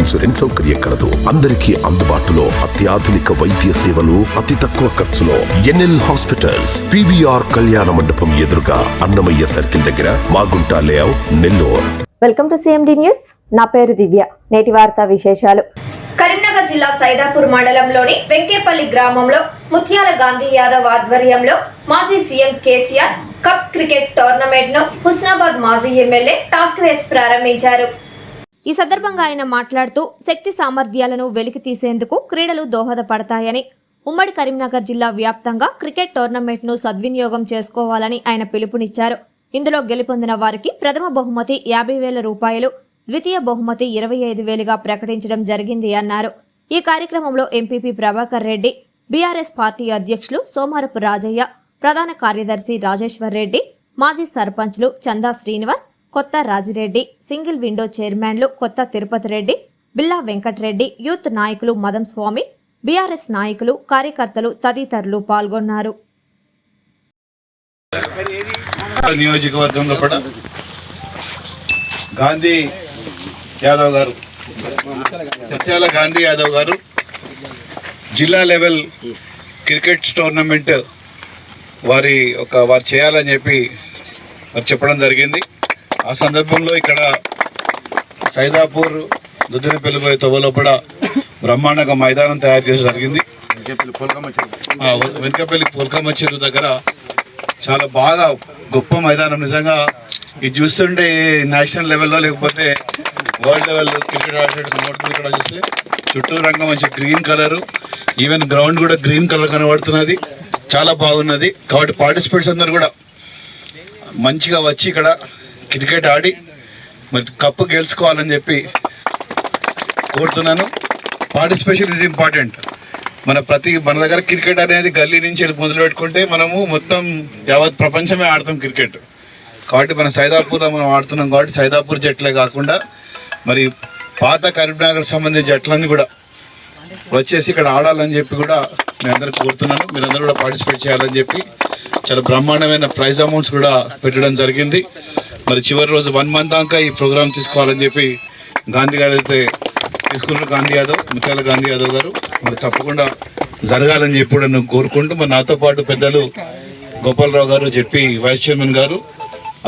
Insurance సౌకర్యం కలదు. అందరికీ అందుబాటులో అత్యాధునిక వైద్య సేవలు అతి తక్కువ ఖర్చులో ఎన్ఎల్ హాస్పిటల్స్ పివిఆర్ కళ్యాణ మండపం ఎదురుగా అన్నమయ్య సర్కిల్ దగ్గర Magunta layout Nellore. Welcome to CMD news నా పేరు దివ్య. నేటి వార్తా విశేషాలు. కరీంనగర్ జిల్లా సైదాపూర్ మండలంలోని వెంకేపల్లి గ్రామంలో ముత్యాల గాంధీ యాదవ్ ఆధ్వర్యంలో మాజీ సీఎం కేసీఆర్ కప్ క్రికెట్ టోర్నమెంట్ను హుస్నాబాద్ మాజీ ఎమ్మెల్యే టాస్క్ వేసి ప్రారంభించారు. ఈ సందర్భంగా ఆయన మాట్లాడుతూ శక్తి సామర్థ్యాలను వెలికి తీసేందుకు క్రీడలు దోహదపడతాయని ఉమ్మడి కరీంనగర్ జిల్లా వ్యాప్తంగా క్రికెట్ టోర్నమెంట్ను సద్వినియోగం చేసుకోవాలని ఆయన పిలుపునిచ్చారు. ఇందులో గెలుపొందిన వారికి ప్రథమ బహుమతి యాభై వేల రూపాయలు ద్వితీయ బహుమతి ఇరవై ఐదు వేలుగా ప్రకటించడం జరిగింది అన్నారు. ఈ కార్యక్రమంలో MPP Prabhakar Reddy BRS party అధ్యక్షులు సోమారపు రాజయ్య ప్రధాన కార్యదర్శి రాజేశ్వర్ రెడ్డి మాజీ సర్పంచ్లు చందా శ్రీనివాస్ కొత్త రాజిరెడ్డి సింగిల్ విండో చైర్మన్లు కొత్త తిరుపతి రెడ్డి బిల్లా వెంకటరెడ్డి యూత్ నాయకులు మదం స్వామి బీఆర్ఎస్ నాయకులు కార్యకర్తలు తదితరులు పాల్గొన్నారు. నియోజకవర్గంలో కూడా గాంధీ యాదవ్ గారు సత్యాల గాంధీ యాదవ్ గారు జిల్లా లెవెల్ క్రికెట్ టోర్నమెంట్ వారి ఒక వారు చేయాలని చెప్పి వారు చెప్పడం జరిగింది. ఆ సందర్భంలో ఇక్కడ సైదాపూర్ దుద్దినపల్లిపోయే తొవ్వలోపల బ్రహ్మాండంగా మైదానం తయారు చేయడం జరిగింది. వెనకపల్లి పొలకమ్మ చెరువు. దగ్గర చాలా బాగా గొప్ప మైదానం. నిజంగా ఇది చూస్తుంటే నేషనల్ లెవెల్లో లేకపోతే వరల్డ్ లెవెల్ క్రికెట్ ఆడేటట్టు కనబడుతుంది ఇక్కడ చూస్తే చుట్టూ రంగం మంచి గ్రీన్ కలర్ ఈవెన్ గ్రౌండ్ కూడా గ్రీన్ కలర్ కనబడుతున్నది. చాలా బాగున్నది. కాబట్టి పార్టిసిపేట్స్ అందరు కూడా మంచిగా వచ్చి ఇక్కడ క్రికెట్ ఆడి మరి కప్పు గెలుచుకోవాలని చెప్పి కోరుతున్నాను. Participation is important. మన ప్రతి మన దగ్గర క్రికెట్ అనేది గల్లీ నుంచి వెళ్ళి మొదలు పెట్టుకుంటే మనము మొత్తం యావత్ ప్రపంచమే ఆడతాం క్రికెట్. కాబట్టి మన సైదాపూర్లో మనం ఆడుతున్నాం కాబట్టి సైదాపూర్ జట్లే కాకుండా మరి పాత కరీంనగర్ సంబంధించిన జట్లన్నీ కూడా వచ్చేసి ఇక్కడ ఆడాలని చెప్పి కూడా నేను అందరికి కోరుతున్నాను. మీరందరూ కూడా పార్టిసిపేట్ చేయాలని చెప్పి చాలా బ్రహ్మాండమైన ప్రైజ్ అమౌంట్స్ కూడా పెట్టడం జరిగింది. మరి చివరి రోజు వన్ మంత్ దాకా ఈ ప్రోగ్రామ్ తీసుకోవాలని చెప్పి గాంధీ గారు అయితే తీసుకున్నారు గాంధీ యాదవ్ ముత్యాల గాంధీ యాదవ్ గారు. మరి తప్పకుండా జరగాలని చెప్పి నన్ను కోరుకుంటూ మరి నాతో పాటు పెద్దలు గోపాలరావు గారు జెడ్పీ వైస్ చైర్మన్ గారు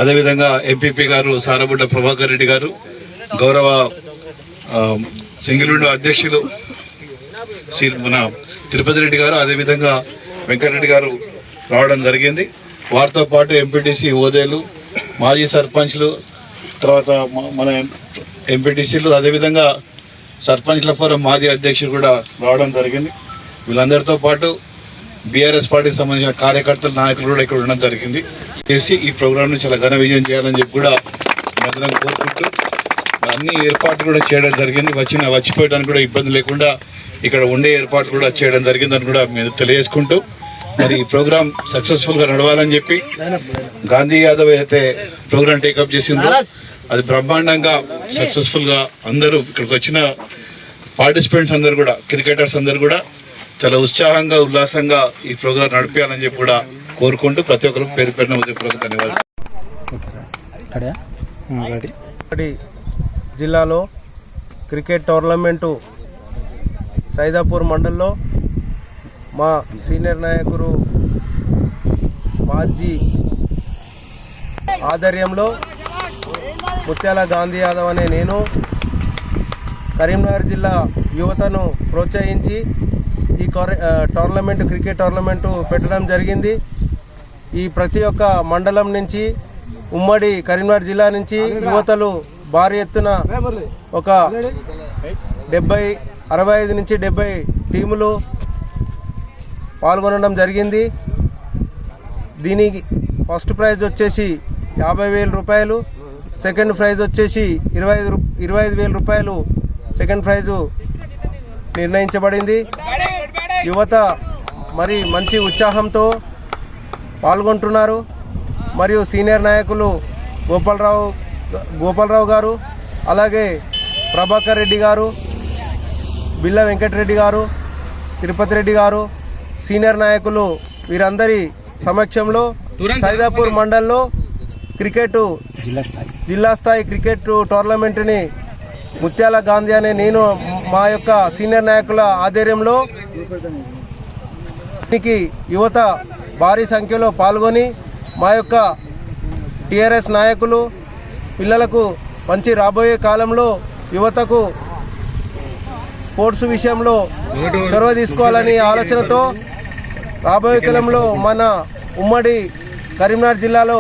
అదేవిధంగా ఎంపీపీ గారు సారబుడ్డ ప్రభాకర్ రెడ్డి గారు గౌరవ సింగిల్ విండో అధ్యక్షులు శ్రీ మన తిరుపతి రెడ్డి గారు అదేవిధంగా వెంకటరెడ్డి గారు రావడం జరిగింది. వారితో పాటు ఎంపీటీసీ ఓదేలు మాజీ సర్పంచ్లు తర్వాత మన ఎంపీటీసీలు అదేవిధంగా సర్పంచ్ల ఫోరం మాజీ అధ్యక్షులు కూడా రావడం జరిగింది. వీళ్ళందరితో పాటు బీఆర్ఎస్ పార్టీకి సంబంధించిన కార్యకర్తలు నాయకులు కూడా ఇక్కడ ఉండడం జరిగింది. చేసి ఈ ప్రోగ్రామ్ని చాలా ఘన విజయం చేయాలని చెప్పి కూడా మధ్యాహ్నం కోరుకుంటూ అన్ని ఏర్పాట్లు కూడా చేయడం జరిగింది. వచ్చిన వచ్చిపోయడానికి కూడా ఇబ్బంది లేకుండా ఇక్కడ ఉండే ఏర్పాట్లు కూడా చేయడం జరిగిందని కూడా మేము తెలియజేసుకుంటూ మరి ఈ ప్రోగ్రామ్ సక్సెస్ఫుల్గా నడవాలని చెప్పి గాంధీ యాదవ్ అయితే ప్రోగ్రామ్ టేకప్ చేసిందో అది బ్రహ్మాండంగా సక్సెస్ఫుల్గా అందరూ ఇక్కడికి వచ్చిన పార్టిసిపెంట్స్ అందరు కూడా క్రికెటర్స్ అందరు కూడా చాలా ఉత్సాహంగా ఉల్లాసంగా ఈ ప్రోగ్రామ్ నడిపించాలని చెప్పి కూడా కోరుకుంటూ ప్రతి ఒక్కరికి పేరు పేరున ఉదయపూర్వక ధన్యవాదాలు. జిల్లాలో క్రికెట్ టోర్నమెంటు సైదాపూర్ మండల్లో మా సీనియర్ నాయకుడు మాజీ ఆధ్వర్యంలో ముత్యాల గాంధీ యాదవ్ అనే నేను కరీంనగర్ జిల్లా యువతను ప్రోత్సహించి ఈ టోర్నమెంట్ క్రికెట్ టోర్నమెంటు పెట్టడం జరిగింది. ఈ ప్రతి ఒక్క మండలం నుంచి ఉమ్మడి కరీంనగర్ జిల్లా నుంచి యువతలు భారీ ఎత్తున ఒక డెబ్బై అరవై ఐదు నుంచి డెబ్బై టీములు పాల్గొనడం జరిగింది. దీనికి ఫస్ట్ ప్రైజ్ వచ్చేసి యాభై వేల రూపాయలు సెకండ్ ప్రైజ్ వచ్చేసి ఇరవై ఐదు రూ- ఇరవై ఐదు వేల రూపాయలు సెకండ్ ప్రైజు నిర్ణయించబడింది. యువత మరి మంచి ఉత్సాహంతో పాల్గొంటున్నారు. మరియు సీనియర్ నాయకులు గోపాలరావు గోపాలరావు గారు అలాగే ప్రభాకర్ రెడ్డి గారు బిల్ల వెంకటరెడ్డి గారు తిరుపతి రెడ్డి గారు సీనియర్ నాయకులు వీరందరి సమక్షంలో సైదాపూర్ మండల్లో క్రికెట్ జిల్లా స్థాయి. క్రికెట్ టోర్నమెంట్ని ముత్యాల గాంధీ అనే నేను మా యొక్క సీనియర్ నాయకుల ఆధ్వర్యంలో దీనికి యువత భారీ సంఖ్యలో పాల్గొని మా యొక్క టిఆర్ఎస్ నాయకులు పిల్లలకు మంచి రాబోయే కాలంలో యువతకు స్పోర్ట్స్ విషయంలో చొరవ తీసుకోవాలని ఆలోచనతో రాబోయే కాలంలో మన ఉమ్మడి కరీంనగర్ జిల్లాలో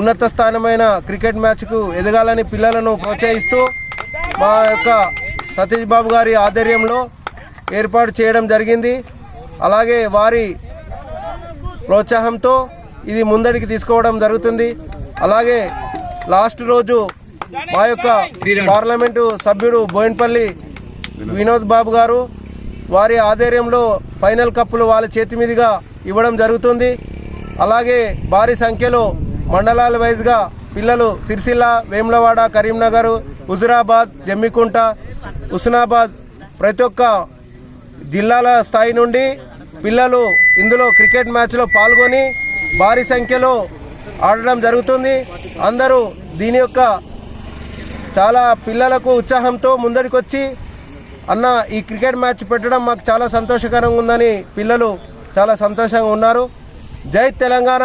ఉన్నత స్థానమైన క్రికెట్ మ్యాచ్కు ఎదగాలని పిల్లలను ప్రోత్సహిస్తూ మా యొక్క సతీష్ బాబు గారి ఆధ్వర్యంలో ఏర్పాటు చేయడం జరిగింది. అలాగే వారి ప్రోత్సాహంతో ఇది ముందడికి తీసుకోవడం జరుగుతుంది. అలాగే లాస్ట్ రోజు మా యొక్క పార్లమెంటు సభ్యుడు బోయిన్పల్లి వినోద్ బాబు గారు వారి ఆధ్వర్యంలో ఫైనల్ కప్పులు వాళ్ళ చేతి మీదుగా ఇవ్వడం జరుగుతుంది. అలాగే భారీ సంఖ్యలో మండలాల వైజ్గా పిల్లలు సిరిసిల్ల వేములవాడ కరీంనగర్ హుజురాబాద్ జమ్మికుంట హుస్నాబాద్ ప్రతి ఒక్క జిల్లాల స్థాయి నుండి పిల్లలు ఇందులో క్రికెట్ మ్యాచ్లో పాల్గొని భారీ సంఖ్యలో ఆడడం జరుగుతుంది. అందరూ దీని యొక్క చాలా పిల్లలకు ఉత్సాహంతో ముందడికొచ్చి అన్న ఈ క్రికెట్ మ్యాచ్ పెట్టడం మాకు చాలా సంతోషకరంగా ఉందని పిల్లలు చాలా సంతోషంగా ఉన్నారు. జై తెలంగాణ.